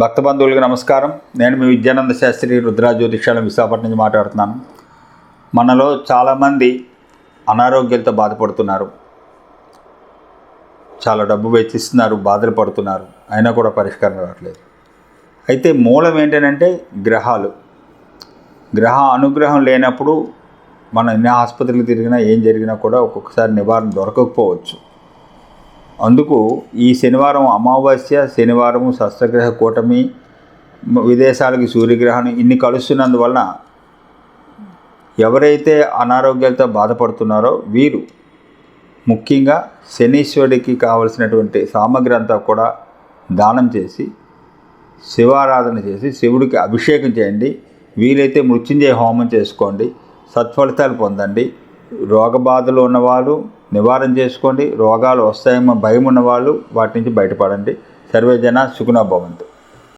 భక్త బంధువులకు నమస్కారం. నేను మీ విద్యానంద శాస్త్రి రుద్రాజ్యోతిషాల విశాఖపట్నం నుంచి మాట్లాడుతున్నాను. మనలో చాలామంది అనారోగ్యాలతో బాధపడుతున్నారు. చాలా డబ్బు వెచ్చిస్తున్నారు బాధలు పడుతున్నారు. అయినా కూడా పరిష్కారం రావట్లేదు. అయితే మూలం ఏంటంటే గ్రహాలు. గ్రహ అనుగ్రహం లేనప్పుడు మనం ఎన్ని ఆసుపత్రులు తిరిగినా ఏం జరిగినా కూడా ఒక్కొక్కసారి నివారణ దొరకకపోవచ్చు. అందుకు ఈ శనివారం అమావాస్య శనివారం శస్త్రగ్రహ కూటమి విదేశాలకి సూర్యగ్రహణం ఇన్ని కలుస్తున్నందువలన ఎవరైతే అనారోగ్యాలతో బాధపడుతున్నారో వీరు ముఖ్యంగా శనీశ్వరుడికి కావలసినటువంటి సామగ్రి అంతా కూడా దానం చేసి శివారాధన చేసి శివుడికి అభిషేకం చేయండి. వీలైతే మృత్యుంజయ హోమం చేసుకోండి. సత్ఫలితాలు పొందండి. రోగబాధలు ఉన్నవాళ్ళు నివారణ చేసుకోండి. రోగాలు వస్తాయేమో భయం ఉన్నవాళ్ళు వాటి నుంచి బయటపడండి. సర్వేజన జన